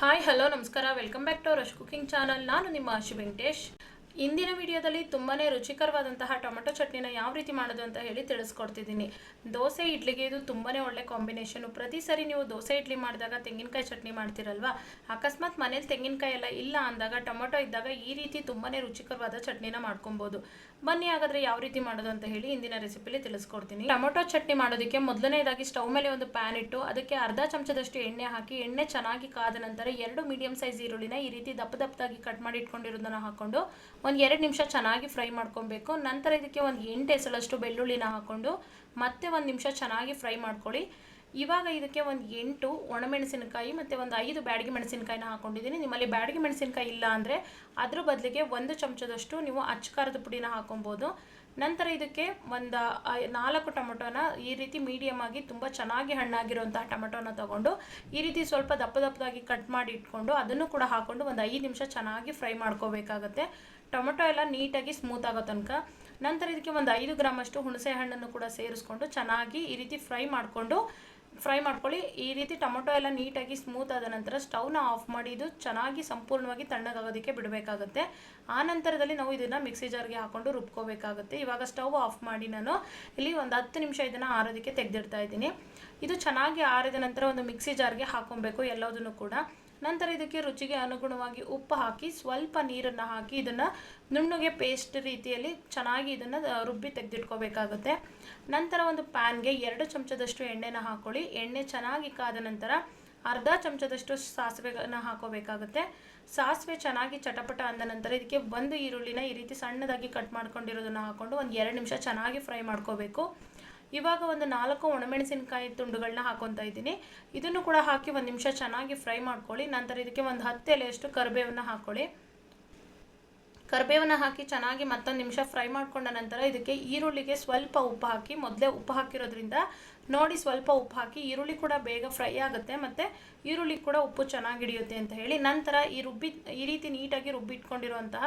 Hi hello ನಮಸ್ಕಾರ. Welcome back to rush cooking channel ನಾನು ನಿಮ್ಮ ಆಶು ವೆಂಕಟೇಶ್. ಇಂದಿನ ವಿಡಿಯೋದಲ್ಲಿ ತುಂಬಾ ರುಚಿಕರವಾದಂತಹ ಟೊಮೆಟೊ ಚಟ್ನಿನ ಯಾವ ರೀತಿ ಮಾಡೋದು ಅಂತ ಹೇಳಿ ತಿಳಿಸ್ಕೊಡ್ತಿದ್ದೀನಿ. ದೋಸೆ, ಇಡ್ಲಿಗೆ ಇದು ತುಂಬಾ ಒಳ್ಳೆ ಕಾಂಬಿನೇಷನು. ಪ್ರತಿ ಸರಿ ನೀವು ದೋಸೆ, ಇಡ್ಲಿ ಮಾಡಿದಾಗ ತೆಂಗಿನಕಾಯಿ ಚಟ್ನಿ ಮಾಡ್ತಿರಲ್ವಾ? ಅಕಸ್ಮಾತ್ ಮನೇಲಿ ತೆಂಗಿನಕಾಯಿ ಎಲ್ಲ ಇಲ್ಲ ಅಂದಾಗ, ಟೊಮೆಟೊ ಇದ್ದಾಗ ಈ ರೀತಿ ತುಂಬಾ ರುಚಿಕರವಾದ ಚಟ್ನಿನ ಮಾಡ್ಕೊಬೋದು. ಬನ್ನಿ ಹಾಗಾದ್ರೆ ಯಾವ ರೀತಿ ಮಾಡೋದು ಅಂತ ಹೇಳಿ ಇಂದಿನ ರೆಸಿಪಿಲಿ ತಿಳಿಸ್ಕೊಡ್ತೀನಿ. ಟೊಮೆಟೊ ಚಟ್ನಿ ಮಾಡೋದಕ್ಕೆ ಮೊದಲನೇದಾಗಿ ಸ್ಟವ್ ಮೇಲೆ ಒಂದು ಪ್ಯಾನ್ ಇಟ್ಟು ಅದಕ್ಕೆ ಅರ್ಧ ಚಮಚದಷ್ಟು ಎಣ್ಣೆ ಹಾಕಿ, ಎಣ್ಣೆ ಚೆನ್ನಾಗಿ ಕಾದ ನಂತರ ಎರಡು ಮೀಡಿಯಂ ಸೈಜ್ ಈರುಳ್ಳಿನ ಈ ರೀತಿ ದಪ್ಪ ದಪ್ಪದಾಗಿ ಕಟ್ ಮಾಡಿ ಇಟ್ಕೊಂಡಿರೋದನ್ನ ಹಾಕೊಂಡು ಒಂದು ಎರಡು ನಿಮಿಷ ಚೆನ್ನಾಗಿ ಫ್ರೈ ಮಾಡ್ಕೊಬೇಕು. ನಂತರ ಇದಕ್ಕೆ ಒಂದು ಎಂಟು ಎಸಳಷ್ಟು ಬೆಳ್ಳುಳ್ಳಿನ ಹಾಕ್ಕೊಂಡು ಮತ್ತೆ ಒಂದು ನಿಮಿಷ ಚೆನ್ನಾಗಿ ಫ್ರೈ ಮಾಡ್ಕೊಳ್ಳಿ. ಇವಾಗ ಇದಕ್ಕೆ ಒಂದು ಎಂಟು ಒಣಮೆಣಸಿನಕಾಯಿ ಮತ್ತು ಒಂದು ಐದು ಬ್ಯಾಡಗಿ ಮೆಣಸಿನಕಾಯಿನ ಹಾಕೊಂಡಿದ್ದೀನಿ. ನಿಮ್ಮಲ್ಲಿ ಬ್ಯಾಡಗಿ ಮೆಣಸಿನಕಾಯಿ ಇಲ್ಲ ಅಂದರೆ ಅದ್ರ ಬದಲಿಗೆ ಒಂದು ಚಮಚದಷ್ಟು ನೀವು ಅಚ್ಚಕಾರದ ಪುಡಿನ ಹಾಕೊಬೋದು. ನಂತರ ಇದಕ್ಕೆ ಒಂದು ನಾಲ್ಕು ಟೊಮೊಟೊನ ಈ ರೀತಿ ಮೀಡಿಯಮ್ ಆಗಿ ತುಂಬ ಚೆನ್ನಾಗಿ ಹಣ್ಣಾಗಿರುವಂತಹ ಟೊಮೊಟೊನ ತಗೊಂಡು ಈ ರೀತಿ ಸ್ವಲ್ಪ ದಪ್ಪ ದಪ್ಪದಾಗಿ ಕಟ್ ಮಾಡಿ ಇಟ್ಕೊಂಡು ಅದನ್ನು ಕೂಡ ಹಾಕೊಂಡು ಒಂದು ಐದು ನಿಮಿಷ ಚೆನ್ನಾಗಿ ಫ್ರೈ ಮಾಡ್ಕೋಬೇಕಾಗತ್ತೆ. ಟೊಮೊಟೊ ಎಲ್ಲ ನೀಟಾಗಿ ಸ್ಮೂತ್ ಆಗೋ ತನಕ ನಂತರ ಇದಕ್ಕೆ ಒಂದು ಐದು ಗ್ರಾಮಷ್ಟು ಹುಣಸೆ ಹಣ್ಣನ್ನು ಕೂಡ ಸೇರಿಸ್ಕೊಂಡು ಚೆನ್ನಾಗಿ ಈ ರೀತಿ ಫ್ರೈ ಮಾಡಿಕೊಂಡು ಫ್ರೈ ಮಾಡ್ಕೊಳ್ಳಿ. ಈ ರೀತಿ ಟೊಮೊಟೊ ಎಲ್ಲ ನೀಟಾಗಿ ಸ್ಮೂತ್ ಆದ ನಂತರ ಸ್ಟವ್ನ ಆಫ್ ಮಾಡಿ ಇದು ಚೆನ್ನಾಗಿ ಸಂಪೂರ್ಣವಾಗಿ ತಣ್ಣಗಾಗೋದಕ್ಕೆ ಬಿಡಬೇಕಾಗುತ್ತೆ. ಆ ನಂತರದಲ್ಲಿ ನಾವು ಇದನ್ನು ಮಿಕ್ಸಿ ಜಾರ್ಗೆ ಹಾಕೊಂಡು ರುಬ್ಕೋಬೇಕಾಗುತ್ತೆ. ಇವಾಗ ಸ್ಟವ್ ಆಫ್ ಮಾಡಿ ನಾನು ಇಲ್ಲಿ ಒಂದು ಹತ್ತು ನಿಮಿಷ ಇದನ್ನು ಆರೋದಕ್ಕೆ ತೆಗೆದಿಡ್ತಾ ಇದ್ದೀನಿ. ಇದು ಚೆನ್ನಾಗಿ ಆರಿದ ನಂತರ ಒಂದು ಮಿಕ್ಸಿ ಜಾರ್ಗೆ ಹಾಕೊಬೇಕು ಎಲ್ಲದನ್ನು ಕೂಡ. ನಂತರ ಇದಕ್ಕೆ ರುಚಿಗೆ ಅನುಗುಣವಾಗಿ ಉಪ್ಪು ಹಾಕಿ ಸ್ವಲ್ಪ ನೀರನ್ನು ಹಾಕಿ ಇದನ್ನು ನುಣ್ಣಗೆ ಪೇಸ್ಟ್ ರೀತಿಯಲ್ಲಿ ಚೆನ್ನಾಗಿ ಇದನ್ನು ರುಬ್ಬಿ ತೆಗೆದಿಟ್ಕೋಬೇಕಾಗುತ್ತೆ. ನಂತರ ಒಂದು ಪ್ಯಾನ್ಗೆ ಎರಡು ಚಮಚದಷ್ಟು ಎಣ್ಣೆನ ಹಾಕೊಳ್ಳಿ. ಎಣ್ಣೆ ಚೆನ್ನಾಗಿ ಕಾದ ನಂತರ ಅರ್ಧ ಚಮಚದಷ್ಟು ಸಾಸಿವೆನ ಹಾಕೋಬೇಕಾಗುತ್ತೆ. ಸಾಸಿವೆ ಚೆನ್ನಾಗಿ ಚಟಪಟ ಅಂದ ನಂತರ ಇದಕ್ಕೆ ಒಂದು ಈರುಳ್ಳಿನ ಈ ರೀತಿ ಸಣ್ಣದಾಗಿ ಕಟ್ ಮಾಡ್ಕೊಂಡಿರೋದನ್ನು ಹಾಕ್ಕೊಂಡು ಒಂದು ಎರಡು ನಿಮಿಷ ಚೆನ್ನಾಗಿ ಫ್ರೈ ಮಾಡ್ಕೋಬೇಕು. ಇವಾಗ ಒಂದು ನಾಲ್ಕು ಒಣಮೆಣಸಿನಕಾಯಿ ತುಂಡುಗಳನ್ನ ಹಾಕೊತಾ ಇದ್ದೀನಿ. ಇದನ್ನು ಕೂಡ ಹಾಕಿ ಒಂದು ನಿಮಿಷ ಚೆನ್ನಾಗಿ ಫ್ರೈ ಮಾಡ್ಕೊಳ್ಳಿ. ನಂತರ ಇದಕ್ಕೆ ಒಂದು ಹತ್ತು ಎಲೆಯಷ್ಟು ಕರಿಬೇವನ್ನು ಹಾಕೊಳ್ಳಿ. ಕರಿಬೇವನ್ನ ಹಾಕಿ ಚೆನ್ನಾಗಿ ಮತ್ತೊಂದು ನಿಮಿಷ ಫ್ರೈ ಮಾಡ್ಕೊಂಡ ನಂತರ ಇದಕ್ಕೆ ಈರುಳ್ಳಿಗೆ ಸ್ವಲ್ಪ ಉಪ್ಪು ಹಾಕಿ, ಮೊದಲೇ ಉಪ್ಪು ಹಾಕಿರೋದ್ರಿಂದ ನೋಡಿ ಸ್ವಲ್ಪ ಉಪ್ಪು ಹಾಕಿ, ಈರುಳ್ಳಿ ಕೂಡ ಬೇಗ ಫ್ರೈ ಆಗುತ್ತೆ ಮತ್ತು ಈರುಳ್ಳಿ ಕೂಡ ಉಪ್ಪು ಚೆನ್ನಾಗಿ ಹಿಡಿಯುತ್ತೆ ಅಂತ ಹೇಳಿ ನಂತರ ಈ ರುಬ್ಬಿ ಈ ರೀತಿ ನೀಟಾಗಿ ರುಬ್ಬಿಟ್ಕೊಂಡಿರುವಂತಹ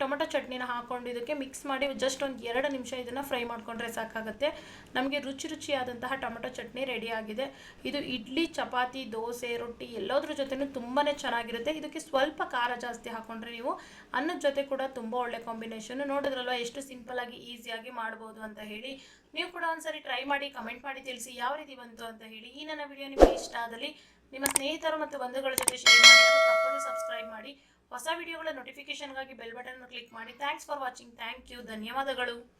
ಟೊಮೆಟೊ ಚಟ್ನಿನ ಹಾಕ್ಕೊಂಡು ಇದಕ್ಕೆ ಮಿಕ್ಸ್ ಮಾಡಿ ಜಸ್ಟ್ ಒಂದು ಎರಡು ನಿಮಿಷ ಇದನ್ನು ಫ್ರೈ ಮಾಡಿಕೊಂಡ್ರೆ ಸಾಕಾಗುತ್ತೆ. ನಮಗೆ ರುಚಿ ರುಚಿಯಾದಂತಹ ಟೊಮೆಟೊ ಚಟ್ನಿ ರೆಡಿ ಆಗಿದೆ. ಇದು ಇಡ್ಲಿ, ಚಪಾತಿ, ದೋಸೆ, ರೊಟ್ಟಿ ಎಲ್ಲದ್ರ ಜೊತೆನೂ ತುಂಬಾ ಚೆನ್ನಾಗಿರುತ್ತೆ. ಇದಕ್ಕೆ ಸ್ವಲ್ಪ ಖಾರ ಜಾಸ್ತಿ ಹಾಕೊಂಡ್ರೆ ನೀವು ಅನ್ನದ ಜೊತೆ ಕೂಡ ತುಂಬ ಒಳ್ಳೆ ಕಾಂಬಿನೇಷನ್ ನೋಡಿದ್ರಲ್ವ? ಎಷ್ಟು ಸಿಂಪಲ್ ಆಗಿ ಈಸಿಯಾಗಿ ಮಾಡ್ಬೋದು ಅಂತ ಹೇಳಿ. ನೀವು ಕೂಡ ಒಂದ್ಸರಿ ಟ್ರೈ ಮಾಡಿ ಕಮೆಂಟ್ ಮಾಡಿ ತಿಳಿಸಿ ಯಾವ ರೀತಿ ಬಂತು ಅಂತ ಹೇಳಿ. ಈ ನನ್ನ ವಿಡಿಯೋ ನಿಮಗೆ ಇಷ್ಟ ಆದಲ್ಲಿ ನಿಮ್ಮ ಸ್ನೇಹಿತರು ಮತ್ತು ಬಂಧುಗಳ ಜೊತೆ ಶೇರ್ ಮಾಡಿ ತಪ್ಪದೆ ಸಬ್ಸ್ಕ್ರೈಬ್ ಮಾಡಿ. ಹೊಸ ವಿಡಿಯೋಗಳ ನೋಟಿಫಿಕೇಶನ್ಗಾಗಿ ಬೆಲ್ ಬಟನ್ ಕ್ಲಿಕ್ ಮಾಡಿ. Thanks for watching thank you ಧನ್ಯವಾದಗಳು.